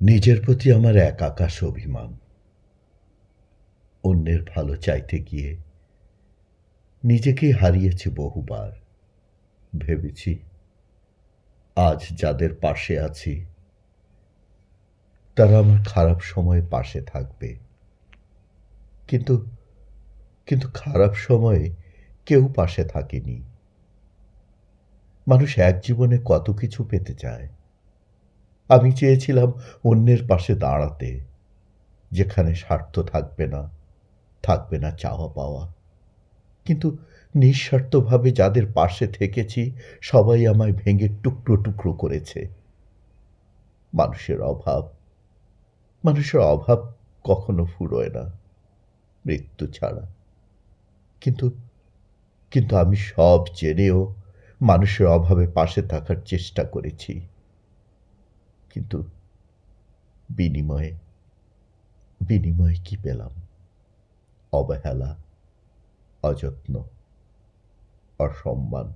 নিজের প্রতি আমার এক আকাশ অভিমান। অন্যের ভালো চাইতে গিয়ে নিজেকেই হারিয়েছি বহুবার। ভেবেছি আজ যাদের পাশে আছি, তারা আমার খারাপ সময়ে পাশে থাকবে। কিন্তু কিন্তু খারাপ সময়ে কেউ পাশে থাকেনি। মানুষ এক জীবনে কত কিছু পেতে চায়। আমি চেয়েছিলাম অন্যের পাশে দাঁড়াতে, যেখানে স্বার্থ থাকবে না থাকবে না চাওয়া পাওয়া। কিন্তু নিঃস্বার্থভাবে যাদের পাশে থেকেছি, সবাই আমায় ভেঙে টুকরো টুকরো করেছে। মানুষের অভাব মানুষের অভাব কখনো ফুরোয় না, মৃত্যু ছাড়া। কিন্তু কিন্তু আমি সব জেনেও মানুষের অভাবে পাশে থাকার চেষ্টা করেছি। কিন্তু বিনিময়ে বিনিময়ে কি পেলাম? অবহেলা, অযত্ন, অসম্মান।